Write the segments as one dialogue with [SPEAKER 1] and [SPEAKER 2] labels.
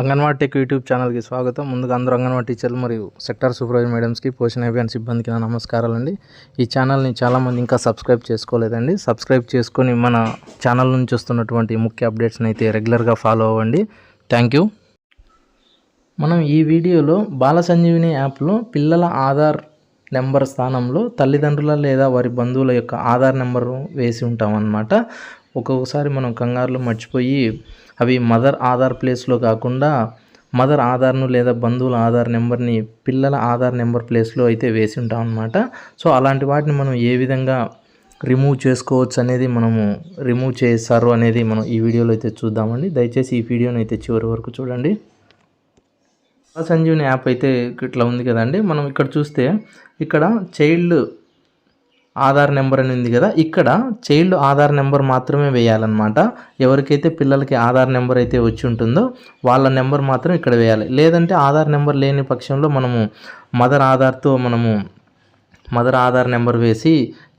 [SPEAKER 1] Anganwadi tech YouTube ఛానల్కి స్వాగతం. ముందుగా అందరూ అంగన్వాడీ టీచర్లు మరియు సెక్టార్ సూపర్వైజర్ మేడమ్స్కి పోషణ అభియాన్ సిబ్బందికి నా నమస్కారాలండి. ఈ ఛానల్ని చాలామంది ఇంకా సబ్స్క్రైబ్ చేసుకోలేదండి. సబ్స్క్రైబ్ చేసుకొని మన ఛానల్ నుంచి వస్తున్నటువంటి ముఖ్య అప్డేట్స్ని అయితే రెగ్యులర్గా ఫాలో అవ్వండి. Thank you. మనం ఈ వీడియోలో బాల సంజీవిని యాప్లో పిల్లల ఆధార్ నెంబర్ స్థానంలో తల్లిదండ్రుల లేదా వారి బంధువుల యొక్క ఆధార్ నెంబర్ వేసి ఉంటామన్నమాట. ఒక్కొక్కసారి మనం కంగారులో మర్చిపోయి అవి మదర్ ఆధార్ ప్లేస్లో కాకుండా మదర్ ఆధార్ను లేదా బంధువుల ఆధార్ నెంబర్ని పిల్లల ఆధార్ నెంబర్ ప్లేస్లో అయితే వేసి ఉంటాం అనమాట సో అలాంటి వాటిని మనం ఏ విధంగా రిమూవ్ చేసుకోవచ్చు అనేది మనము రిమూవ్ చేస్తారు అనేది మనం ఈ వీడియోలో అయితే చూద్దామండి. దయచేసి ఈ వీడియోని అయితే చివరి వరకు చూడండి. సంజీవని యాప్ అయితే ఇట్లా ఉంది కదండి. మనం ఇక్కడ చూస్తే ఇక్కడ చైల్డ్ ఆధార్ నెంబర్ అని ఉంది కదా ఇక్కడ చైల్డ్ ఆధార్ నెంబర్ మాత్రమే వేయాలన్నమాట. ఎవరికైతే పిల్లలకి ఆధార్ నెంబర్ అయితే వచ్చి ఉంటుందో వాళ్ళ నెంబర్ మాత్రం ఇక్కడ వేయాలి. లేదంటే ఆధార్ నెంబర్ లేని పక్షంలో మనము మదర్ ఆధార్తో మనము మదర్ ఆధార్ నెంబర్ వేసి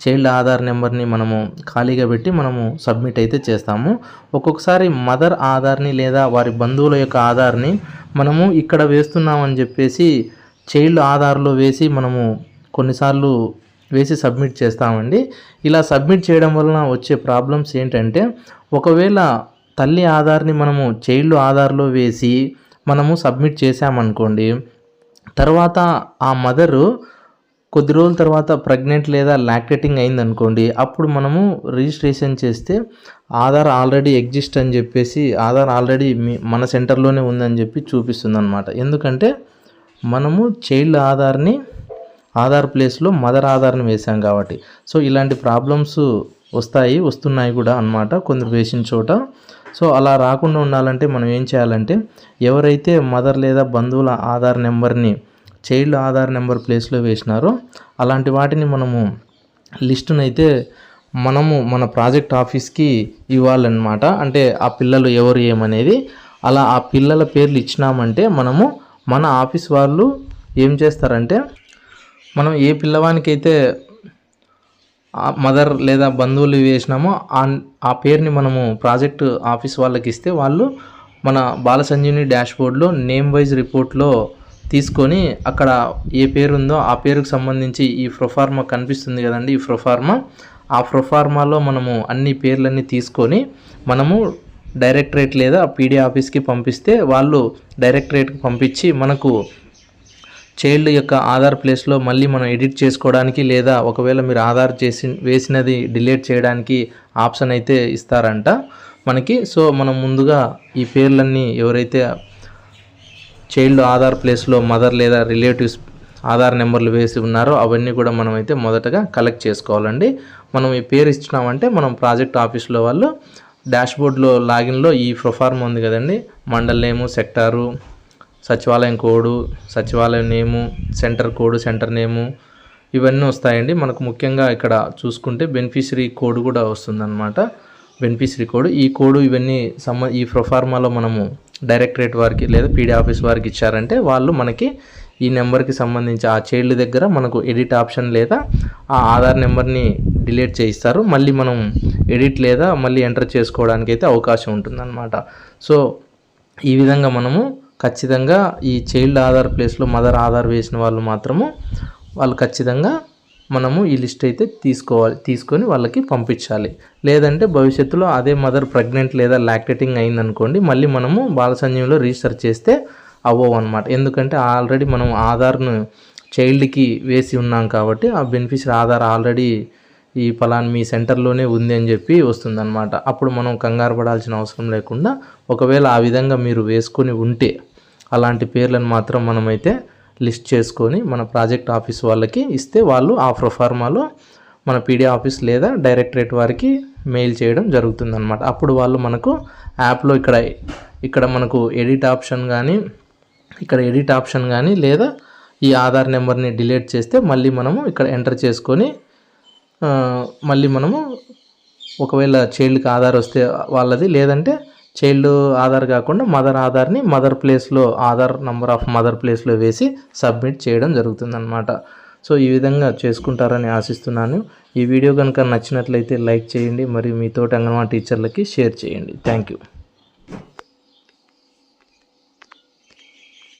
[SPEAKER 1] చైల్డ్ ఆధార్ నెంబర్ని మనము ఖాళీగా పెట్టి మనము సబ్మిట్ అయితే చేస్తాము. ఒక్కొక్కసారి మదర్ ఆధార్ని లేదా వారి బంధువుల యొక్క ఆధార్ని మనము ఇక్కడ వేస్తున్నామని చెప్పేసి చైల్డ్ ఆధార్లో వేసి మనము కొన్నిసార్లు వేసి సబ్మిట్ చేస్తామండి. ఇలా సబ్మిట్ చేయడం వలన వచ్చే ప్రాబ్లమ్స్ ఏంటంటే ఒకవేళ తల్లి ఆధార్ని మనము చైల్డ్ ఆధార్లో వేసి మనము సబ్మిట్ చేసామనుకోండి తర్వాత ఆ మదరు కొద్ది రోజుల తర్వాత ప్రెగ్నెంట్ లేదా లాక్టేటింగ్ అయిందనుకోండి అప్పుడు మనము రిజిస్ట్రేషన్ చేస్తే ఆధార్ ఆల్రెడీ ఎగ్జిస్ట్ అని చెప్పేసి ఆధార్ ఆల్రెడీ మీ మన సెంటర్లోనే ఉందని చెప్పి చూపిస్తుంది అనమాట ఎందుకంటే మనము చైల్డ్ ఆధార్ని ఆధార్ ప్లేస్లో మదర్ ఆధార్ని వేసాం కాబట్టి. సో ఇలాంటి ప్రాబ్లమ్స్ వస్తాయి వస్తున్నాయి కూడా అనమాట కొందరు వేసిన చోట. సో అలా రాకుండా ఉండాలంటే మనం ఏం చేయాలంటే ఎవరైతే మదర్ లేదా బంధువుల ఆధార్ నెంబర్ని చైల్డ్ ఆధార్ నెంబర్ ప్లేస్లో వేసినారో అలాంటి వాటిని మనము లిస్టునైతే మనము మన ప్రాజెక్ట్ ఆఫీస్కి ఇవ్వాలన్నమాట. అంటే ఆ పిల్లలు ఎవరు ఏమనేది. అలా ఆ పిల్లల పేర్లు ఇచ్చినామంటే మనము మన ఆఫీస్ వాళ్ళు ఏం చేస్తారంటే మనం ఏ పిల్లవానికైతే మదర్ లేదా బంధువులు వేసినామో ఆ పేరుని మనము ప్రాజెక్ట్ ఆఫీస్ వాళ్ళకి ఇస్తే వాళ్ళు మన బాల సంజీవిని డాష్ బోర్డ్లో నేమ్ వైజ్ రిపోర్ట్లో తీసుకొని అక్కడ ఏ పేరు ఉందో ఆ పేరుకు సంబంధించి ఈ ప్రొఫార్మా కనిపిస్తుంది కదండి ఈ ప్రొఫార్మా. ఆ ప్రొఫార్మాలో మనము అన్ని పేర్లన్నీ తీసుకొని మనము డైరెక్టరేట్ లేదా పీడీ ఆఫీస్కి పంపిస్తే వాళ్ళు డైరెక్టరేట్కి పంపించి మనకు చైల్డ్ యొక్క ఆధార్ ప్లేస్లో మళ్ళీ మనం ఎడిట్ చేసుకోవడానికి లేదా ఒకవేళ మీరు ఆధార్ చేసి వేసినది డిలీట్ చేయడానికి ఆప్షన్ అయితే ఇస్తారంట మనకి. సో మనం ముందుగా ఈ పేర్లన్నీ ఎవరైతే చైల్డ్ ఆధార్ ప్లేస్లో మదర్ లేదా రిలేటివ్స్ ఆధార్ నెంబర్లు వేసి ఉన్నారో అవన్నీ కూడా మనం అయితే మొదటగా కలెక్ట్ చేసుకోవాలండి. మనం ఈ పేరు ఇచ్చినామంటే మనం ప్రాజెక్ట్ ఆఫీస్లో వాళ్ళు డాష్బోర్డ్లో లాగిన్లో ఈ ప్రొఫార్మ్ ఉంది కదండి. మండల్ నేము సెక్టారు సచివాలయం కోడు సచివాలయం name centre code centre name ఇవన్నీ వస్తాయండి. మనకు ముఖ్యంగా ఇక్కడ చూసుకుంటే బెనిఫిషరీ కోడ్ కూడా వస్తుందన్నమాట. Beneficiary code. ఈ కోడ్ ఇవన్నీ సమ ఈ ప్రొఫార్మాలో మనము డైరెక్టరేట్ వారికి లేదా పీడీ ఆఫీస్ వారికి ఇచ్చారంటే వాళ్ళు మనకి ఈ నెంబర్కి సంబంధించి ఆ చైల్డ్ దగ్గర మనకు ఎడిట్ ఆప్షన్ లేదా ఆ ఆధార్ నెంబర్ని డిలీట్ చేయిస్తారు. మళ్ళీ మనం ఎడిట్ లేదా మళ్ళీ ఎంటర్ చేసుకోవడానికి అయితే అవకాశం ఉంటుందన్నమాట. సో ఈ విధంగా మనము ఖచ్చితంగా ఈ చైల్డ్ ఆధార్ ప్లేస్లో మదర్ ఆధార్ వేసిన వాళ్ళు మాత్రము వాళ్ళు ఖచ్చితంగా మనము ఈ లిస్ట్ అయితే తీసుకోవాలి తీసుకొని వాళ్ళకి పంపించాలి. లేదంటే భవిష్యత్తులో అదే మదర్ ప్రెగ్నెంట్ లేదా లాక్టేటింగ్ అయిందనుకోండి మళ్ళీ మనము బాల రిజిస్టర్ చేస్తే అవ్వవు అనమాట ఎందుకంటే ఆల్రెడీ మనం ఆధార్ను చైల్డ్కి వేసి ఉన్నాం కాబట్టి ఆ బెనిఫిషరీ ఆధార్ ఆల్రెడీ ఈ ఫలాన్ మీ సెంటర్లోనే ఉంది అని చెప్పి వస్తుందన్నమాట. అప్పుడు మనం కంగారు పడాల్సిన అవసరం లేకుండా ఒకవేళ ఆ విధంగా మీరు వేసుకొని ఉంటే అలాంటి పేర్లను మాత్రం మనమైతే లిస్ట్ చేసుకొని మన ప్రాజెక్ట్ ఆఫీస్ వాళ్ళకి ఇస్తే వాళ్ళు ఆ ప్రొఫార్మాలో మన పీడీ ఆఫీస్ లేదా డైరెక్టరేట్ వారికి మెయిల్ చేయడం జరుగుతుందన్నమాట. అప్పుడు వాళ్ళు మనకు యాప్లో ఇక్కడ ఇక్కడ మనకు ఎడిట్ ఆప్షన్ కానీ ఇక్కడ ఎడిట్ ఆప్షన్ కానీ లేదా ఈ ఆధార్ నెంబర్ని డిలీట్ చేస్తే మళ్ళీ మనము ఇక్కడ ఎంటర్ చేసుకొని మళ్ళీ మనము ఒకవేళ చైల్డ్కి ఆధార్ వస్తే వాళ్ళది లేదంటే చైల్డ్ ఆధార్ కాకుండా మదర్ ఆధార్ని మదర్ ప్లేస్లో ఆధార్ నంబర్ ఆఫ్ మదర్ ప్లేస్లో వేసి సబ్మిట్ చేయడం జరుగుతుందన్నమాట. సో ఈ విధంగా చేసుకుంటారని ఆశిస్తున్నాను. ఈ వీడియో కనుక నచ్చినట్లయితే లైక్ చేయండి మరియు మీతోటి అంగన్వాడీ టీచర్లకి షేర్ చేయండి. Thank you.